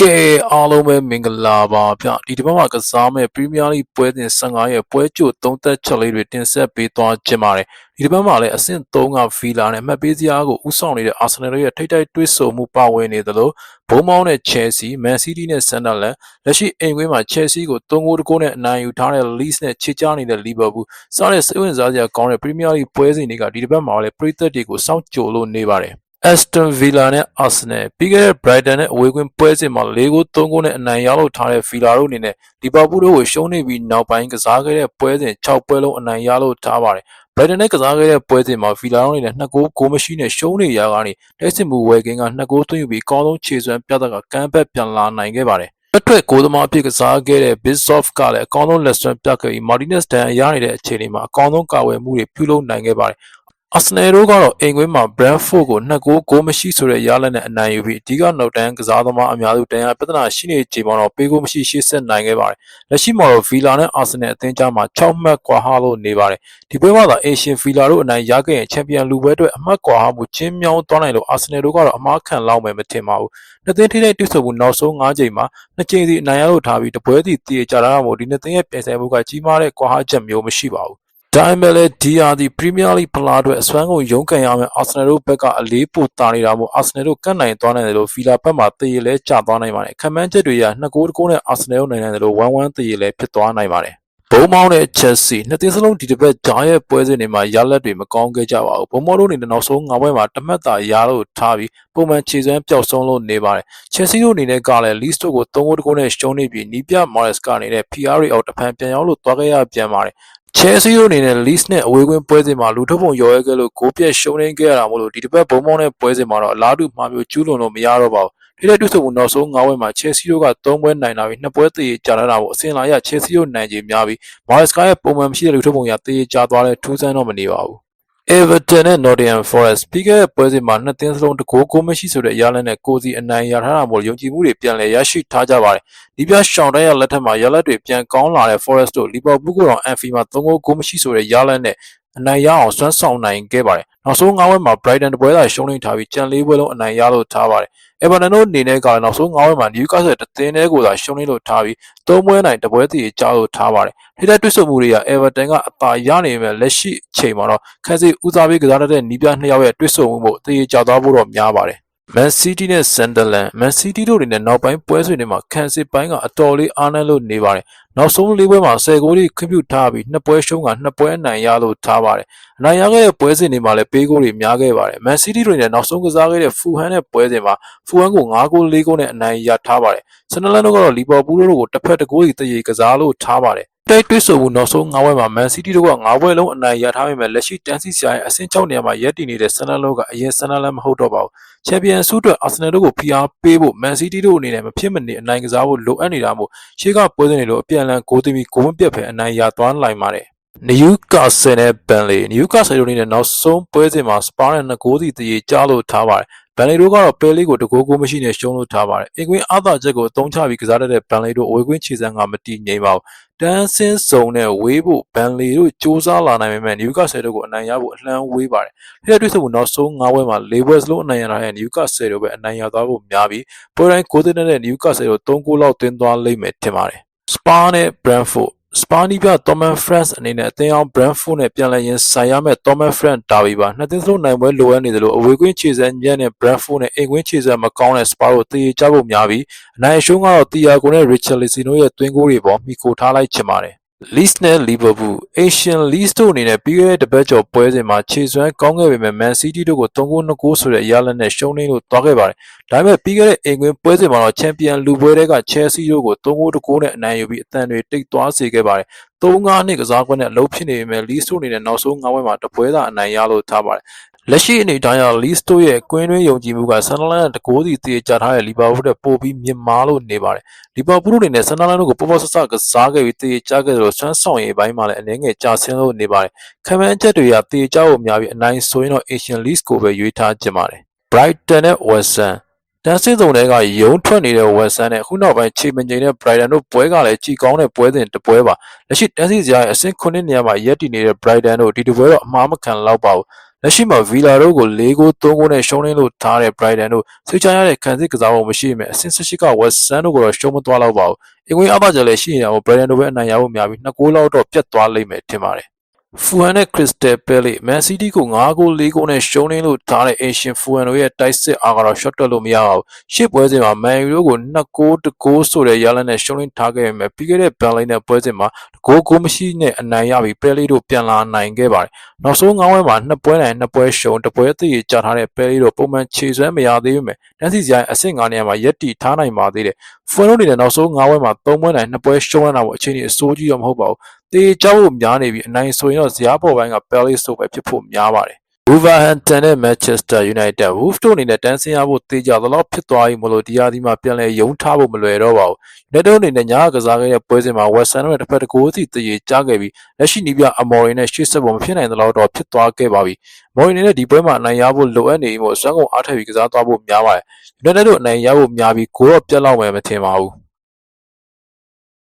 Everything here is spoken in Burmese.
ကဲအားလုံးပဲမင်္ဂလာပါဗျဒီတစ်ပတ်မှာကစားမဲ့ပရီးမီးယားလိပွဲစဉ်15ရဲ့ပွဲကြိုသုံးသက်ချက်လေးတွေတင်ဆက်ပေးသွားခြင်းပါတယ်ဒီတစ်ပတ်မှာလည်းအဆင့်3ကဗီလာနဲ့အမှတ်ပေးစရာကိုဥဆောင်နေတဲ့အာဆနယ်ရဲ့ထိပ်တိုက်တွဲဆုံမှုပါဝင်နေသလိုဘုံမောင်းနဲ့ချယ်ဆီမန်စီးတီးနဲ့ဆန်ဒါလန်လက်ရှိအိမ်ကွင်းမှာချယ်ဆီကို3ဂိုးတကိုးနဲ့အနိုင်ယူထားတဲ့လီစ်နဲ့ချေချားနေတဲ့လီဗာပူးစားတဲ့စိတ်ဝင်စားစရာကောင်းတဲ့ပရီးမီးယားလိပွဲစဉ်တွေကဒီတစ်ပတ်မှာလည်းပရိသတ်တွေကိုစောင့်ကြိုလို့နေပါတယ် Aston Villa နဲ့ Arsenal ပြီးခဲ့တဲ့ Brighton နဲ့အဝေးကွင်းပွဲစဉ်မှာ၄ဂိုး၃ဂိုးနဲ့အနိုင်ရလို့ထားတဲ့ Villa တို့အနေနဲ့လီဗာပူးတို့ကိုရှုံးနေပြီးနောက်ပိုင်းကစားခဲ့တဲ့ပွဲစဉ်6ပွဲလုံးအနိုင်ရလို့ထားပါတယ်။ Brighton နဲ့ကစားခဲ့တဲ့ပွဲစဉ်မှာ Villa တို့အနေနဲ့2ဂိုးဂိုးမရှိနဲ့ရှုံးနေရကနေတိုက်စစ်မှုဝယ်ကင်းက2ဂိုးသွင်းယူပြီးအကောင်းဆုံးခြေစွမ်းပြသကကမ်းဘက်ပြန်လာနိုင်ခဲ့ပါတယ်။အထွက်ကိုသမားအဖြစ်ကစားခဲ့တဲ့ Bissoff ကလည်းအကောင်းဆုံးလက်စွမ်းပြခဲ့ပြီး Martinez တန်ရနေတဲ့အချိန်လေးမှာအကောင်းဆုံးကာဝယ်မှုတွေပြုလုပ်နိုင်ခဲ့ပါတယ် အာဆနယ်တို့ကတော့အိမ်ကွင်းမှာ Brentford ကို2ဂိုးဂိုးမရှိဆိုတဲ့ရလဒ်နဲ့အနိုင်ယူပြီးအဓိကနောက်တန်းကစားသမားအများစုတန်ရာပြဿနာရှိနေချိန်မှာတော့ပေးဂိုးမရှိရှေ့ဆက်နိုင်ခဲ့ပါတယ်။လက်ရှိမှာတော့ Villa နဲ့ Arsenal အသင်းကြားမှာ6မှတ်ကွာဟလို့နေပါတယ်။ဒီပွဲမှာသာ Asian Villa တို့အနိုင်ရခဲ့ရင်ချန်ပီယံလူပွဲအတွက်အမှတ်ကွာဟမှုချင်းမြောင်းသွားနိုင်လို့ Arsenal တို့ကတော့အမှားခံလောက်မယ်မထင်ပါဘူး။နှစ်သင်းထိတဲ့တိစုံမှုနောက်ဆုံး9ချိန်မှာနှစ်ချိန်စီအနိုင်ရလို့ထားပြီးတပွဲစီတည်ကြတာမို့ဒီနှစ်သင်းရဲ့ပြင်ဆင်မှုကကြီးမားတဲ့ကွာဟချက်မျိုးမရှိပါဘူး ဒါပေမဲ့လည်းဒီဟာဒီပရီးမီးယားလိဖလားအတွက်အစွမ်းကုန်ရုန်းကန်ရမယ့်အာဆနယ်တို့ဘက်ကအလေးပိုတာနေတာမို့အာဆနယ်တို့ကတ်နိုင်သွားနိုင်တယ်လို့ဖီလာဘက်မှာတည်ရလဲကျသွားနိုင်ပါတယ်။ခံမှန်းချက်တွေကနှစ်ကိုးတကိုးနဲ့အာဆနယ်တို့နိုင်နိုင်တယ်လို့ဝမ်းဝမ်းတည်ရလဲဖြစ်သွားနိုင်ပါတယ်။ဘုံမောင်းတဲ့ချက်စီနှစ်သင်းစလုံးဒီတစ်ပတ်ဂျားရဲ့ပွဲစဉ်တွေမှာရလက်တွေမကောင်းခဲ့ကြပါဘူး။ဘုံမောင်းတို့အနေနဲ့နောက်ဆုံး၅ပွဲမှာတမက်တာရလို့ထားပြီးပုံမှန်ခြေစွမ်းပျောက်ဆုံးလို့နေပါတယ်။ချက်စီတို့အနေနဲ့ကလည်းလီစတိုကို၃ဂိုးတကိုးနဲ့ရှုံးနေပြီးနီးပြမာရက်စ်ကနေနဲ့ PR အောက်တဖန်ပြန်ရောက်လို့သွားခဲ့ရပြန်ပါတယ် ချဲဆီတို့အနေနဲ့ Leeds နဲ့အဝေးကွင်းပွဲစဉ်မှာလူထုတ်ပုံရော်ရဲခဲ့လို့ဂိုးပြက်ရှုံးနေခဲ့ရတာမို့လို့ဒီတစ်ပတ်ဘုံမောင်းတဲ့ပွဲစဉ်မှာတော့အလားတူမှာမျိုးကျူးလွန်လို့မရတော့ပါဘူး။ဒီတဲ့တွေ့ဆုံမှုနောက်ဆုံး9ပွဲမှာ Chelsea တို့က3ပွဲနိုင်လာပြီး2ပွဲသေချာလာတာကိုအစင်လာရ Chelsea တို့နိုင်ခြင်းများပြီး Maresca ရဲ့ပုံမှန်မရှိတဲ့လူထုတ်ပုံရသေချာသွားတဲ့ထူးဆန်းတော့မနေပါဘူး။ Everton နဲ့ Nottingham Forest ပြီးခဲ့တဲ့ပွဲစဉ်မှာနှစ်သင်းစလုံးတကိုးကိုမရှိဆိုတဲ့ရလဒ်နဲ့ကိုစီအနိုင်ရထားတာမို့ယုံကြည်မှုတွေပြန်လည်ရရှိထားကြပါတယ်။ဒီပြရှောင်းတန်းရလက်ထက်မှာရလဒ်တွေပြန်ကောင်းလာတဲ့ Forest တို့ Liverpool ကိုတော့ Anfield မှာ3ဂိုးကိုမရှိဆိုတဲ့ရလဒ်နဲ့ အနိုင်ရအောင်စွမ်းဆောင်နိုင်ခဲ့ပါတယ်။နောက်ဆုံး9ပွဲမှာ Brighton တပွဲသာရှုံးနိမ့်ထားပြီးကြံ၄ပွဲလုံးအနိုင်ရလို့ထားပါတယ်။ Everton တို့အနေနဲ့ကလည်းနောက်ဆုံး9ပွဲမှာ Newcastle တသင်းတည်းကိုသာရှုံးနိမ့်လို့ထားပြီး3ပွဲနိုင်တပွဲတည်ကြားလို့ထားပါတယ်။ထိတဲ့တွစ်ဆုံမှုတွေက Everton ကအသာရနေပေမဲ့လက်ရှိအချိန်မှာတော့ခန်းစီဦးစားပေးကစားတဲ့နီးပြနှစ်ယောက်ရဲ့တွစ်ဆုံမှုကိုတည်ကြသွားဖို့တော့များပါတယ်။ Man City နဲ့ Sunderland Man City တို့အနေနဲ့နောက်ပိုင်းပွဲစဉ်တွေမှာခံစစ်ပိုင်းကအတော်လေးအားနည်းလို့နေပါတယ်။နောက်ဆုံးလေးပွဲမှာ10ဂိုးထိခွင့်ပြုထားပြီးနှစ်ပွဲရှုံးကနှစ်ပွဲအနိုင်ရလို့ထားပါတယ်။အနိုင်ရခဲ့တဲ့ပွဲစဉ်တွေမှာလည်းပေးဂိုးတွေများခဲ့ပါတယ်။ Man City တို့နဲ့နောက်ဆုံးကစားခဲ့တဲ့ Fulham နဲ့ပွဲစဉ်မှာ Fulham ကို9ဂိုး4ဂိုးနဲ့အနိုင်ရထားပါတယ်။ Sunderland တို့ကတော့ Liverpool တို့ကိုတစ်ဖက်တစ်ဂိုးစီတရေကစားလို့ထားပါတယ် တိုက်တွဲဆိုမှုနောက်ဆုံး9ပွဲမှာ Man City တို့က9ပွဲလုံးအနိုင်ရထားပေမဲ့လက်ရှိတန်းစီဆရာရဲ့အဆင့်6နေရာမှာရပ်တည်နေတဲ့ဆန်နလန်ကအရင်ဆန်နလန်မဟုတ်တော့ပါဘူး။ချန်ပီယံဆုအတွက်အာဆနယ်တို့ကိုဖိအားပေးဖို့ Man City တို့အနေနဲ့မဖြစ်မနေအနိုင်ကစားဖို့လိုအပ်နေတာမို့ရှေ့ကပွဲစဉ်တွေလိုအပြန်အလှန်ဂိုးသွင်းပြီးဂိုးမပြတ်ဖဲအနိုင်ရသွားနိုင်ပါတယ်။နယူကာဆယ်နဲ့ဘန်လီနယူကာဆယ်တို့အနေနဲ့နောက်ဆုံးပွဲစဉ်မှာစပါးနဲ့2ဂိုးစီတရေကြားလို့ထားပါတယ်။ ဘန်လီတို့ကတော့ပဲလေးကိုတကိုးကိုမရှိနဲ့ရှုံးလို့ထားပါတယ်။အင်ကွင်းအာသာချက်ကိုအသုံးချပြီးကစားတဲ့ဘန်လီတို့အဝေးကွင်းခြေစမ်းကမတီးငိမ့်ပါဘူးတန်းစင်းစုံနဲ့ဝေးဖို့ဘန်လီတို့စူးစမ်းလာနိုင်ပေမဲ့နယူကာဆယ်တို့ကိုအနိုင်ရဖို့အလှမ်းဝေးပါတယ်။ဒီတွေ့ဆုံမှုနောက်ဆုံး၅ပွဲမှာ၄ပွဲစလုံးအနိုင်ရထားတဲ့နယူကာဆယ်တို့ပဲအနိုင်ရသွားဖို့များပြီးပွဲတိုင်းကိုးသိန်းနဲ့နယူကာဆယ်တို့၃ဂိုးလောက်သွင်းသွားလိမ့်မယ်ထင်ပါတယ်။စပါးနဲ့ဘရန်ဖို့ စပါနီးပြတော်မန်ဖရန့်အနေနဲ့အသင်းအောင် Brentford နဲ့ပြန်လည်ရင်ဆိုင်ရမယ့်တော်မန်ဖရန့်ဒါဘီပါနှစ်သင်းစလုံးနိုင်ပွဲလိုအပ်နေတယ်လို့အဝေးကွင်းခြေစမ်းညံ့တဲ့ Brentford နဲ့အိမ်ကွင်းခြေစမ်းမကောင်းတဲ့ Spurs တို့တည်ကြဖို့များပြီးအနိုင်ရှုံးကတော့တီယာကိုနဲ့ Richarlison တို့ရဲ့သွင်းဂိုးတွေပေါ်မိခိုထားလိုက်ချင်ပါတယ် Leeds နဲ့ Liverpool Asian Leeds တို့အနေနဲ့ပြီးခဲ့တဲ့တပတ်ကျော်ပွဲစဉ်မှာခြေစွမ်းကောင်းခဲ့ပေမဲ့ Man City တို့ကို3ဂိုး2ဂိုးဆိုတဲ့ရလဒ်နဲ့ရှုံးနေလို့သွားခဲ့ပါတယ်။ဒါပေမဲ့ပြီးခဲ့တဲ့အိမ်ကွင်းပွဲစဉ်မှာတော့ချန်ပီယံလူပွဲတွေက Chelsea တို့ကို3ဂိုး2ဂိုးနဲ့အနိုင်ယူပြီးအသံတွေတိတ်သွားစေခဲ့ပါတယ်။3-5နှစ်ကစားကွက်နဲ့အလုပ်ဖြစ်နေပေမဲ့ Leeds တို့အနေနဲ့နောက်ဆုံး9ပွဲမှာတပွဲသာအနိုင်ရလို့ထားပါတယ် လက်ရှိအနေအထားအရ Leeds တို့ရဲ့ကွင်းတွင်းယုံကြည်မှုက Sunderland တကိုးစီတည်ကြထားတဲ့ Liverpool တဲ့ပိုပြီးမြင့်မားလို့နေပါတယ်။ Liverpool တို့အနေနဲ့ Sunderland တို့ကိုပေါ်ပေါ်ဆဆကစားခဲ့ပြီးတည်ကြခဲ့တယ်လို့ဆွမ်းဆောင်ရည်ပိုင်းမှာလည်းအနေငယ်ကြာဆင်းလို့နေပါတယ်။ခံမှန်းချက်တွေကတည်ကြဖို့များပြီးအနိုင်ဆိုရင်တော့ Asian League ကိုပဲရွေးထားကြပါတယ်။ Brighton နဲ့ West Ham တန်းစင်းစုံတွေကယုံထွက်နေတဲ့ဝက်ဆန်နဲ့ခုနောက်ပိုင်းချိန်မငိမ့်တဲ့ Brighton တို့ပွဲကလည်းကြည်ကောင်းတဲ့ပွဲစဉ်တစ်ပွဲပါလက်ရှိတန်းစီစရာရဲ့အဆင့်9နေရာမှာရက်တည်နေတဲ့ Brighton တို့ဒီတစ်ပွဲတော့အမှားမခံလောက်ပါဘူး လက်ရှိမှာ Villa တို့ကို၄ဂိုး၃ဂိုးနဲ့ရှုံးနေလို့ထားတဲ့ Brighton တို့စိတ်ချရတဲ့ခံစစ်ကစားပုံမရှိပေမဲ့အဆင့်18က West Ham တို့ကိုတော့ရှုံးမသွားတော့ပါဘူးအင်္ဂွေးအပကြလည်းရှိနေတာကို Brighton တို့ပဲအနိုင်ရဖို့များပြီး2ဂိုးလောက်တော့ပြတ်သွားလိမ့်မယ်ထင်ပါတယ် ဖူဟန်နဲ့ခရစ္စတယ်ပဲလေမန်စီးတီးကို9ဂိုး4ဂိုးနဲ့ရှုံးနေလို့ထားတဲ့အင်ရှင်ဖူဟန်တို့ရဲ့တိုက်စစ်အားကတော့ shot တက်လို့မရပါဘူးရှစ်ပွဲစဉ်မှာမန်ယူတို့ကို2ဂိုး1ဂိုးဆိုတဲ့ရလဒ်နဲ့ရှုံးနေထားခဲ့ပေမဲ့ပြီးခဲ့တဲ့ဘန်လိန်နဲ့ပွဲစဉ်မှာဂိုးဂိုးမရှိနဲ့အနိုင်ရပြီးပဲလေတို့ပြန်လာနိုင်ခဲ့ပါတယ်နောက်ဆုံး9ပွဲမှာ2ပွဲနိုင်2ပွဲရှုံး1ပွဲအသေးကြထားတဲ့ပဲလေတို့ပုံမှန်ခြေစွမ်းမရသေးပေမဲ့တန်းစီစရိုင်းအဆင့်9နေရာမှာရက်တီထားနိုင်ပါသေးတယ်ဖူဟန်တို့အနေနဲ့နောက်ဆုံး9ပွဲမှာ3ပွဲနိုင်2ပွဲရှုံးရတာပေါ့အချိန်ကြီးအစိုးကြီးတော့မဟုတ်ပါဘူး တေးကြောက်ဖို့များနေပြီအနိုင်ဆိုရင်တော့ဇရားပေါ်ပိုင်းက Palace ဆိုပဲဖြစ်ဖို့များပါတယ် Wolverhampton နဲ့ Manchester United Wolves တို့အနေနဲ့တန်းဆင်းရဖို့တေးကြသလောက်ဖြစ်သွားပြီမလို့ဒီယာဒီမှာပြန်လဲယုံထားဖို့မလွယ်တော့ပါဘူး United အနေနဲ့ညာကစားခဲ့တဲ့ပွဲစဉ်မှာ West Ham နဲ့တစ်ဖက်တစ်ကိုးစီတည်ကြားခဲ့ပြီးလက်ရှိနီးပြအမော်ရီနဲ့ရှေ့ဆက်ဖို့မဖြစ်နိုင်သလောက်တော့ဖြစ်သွားခဲ့ပါပြီမော်ရီအနေနဲ့ဒီပွဲမှာအနိုင်ရဖို့လိုအပ်နေပြီမို့စွမ်းကုန်အားထက်ပြီးကစားသွားဖို့များပါတယ် United တို့အနိုင်ရဖို့များပြီးကိုတော့ပြတ်လောက်မယ်မထင်ပါဘူး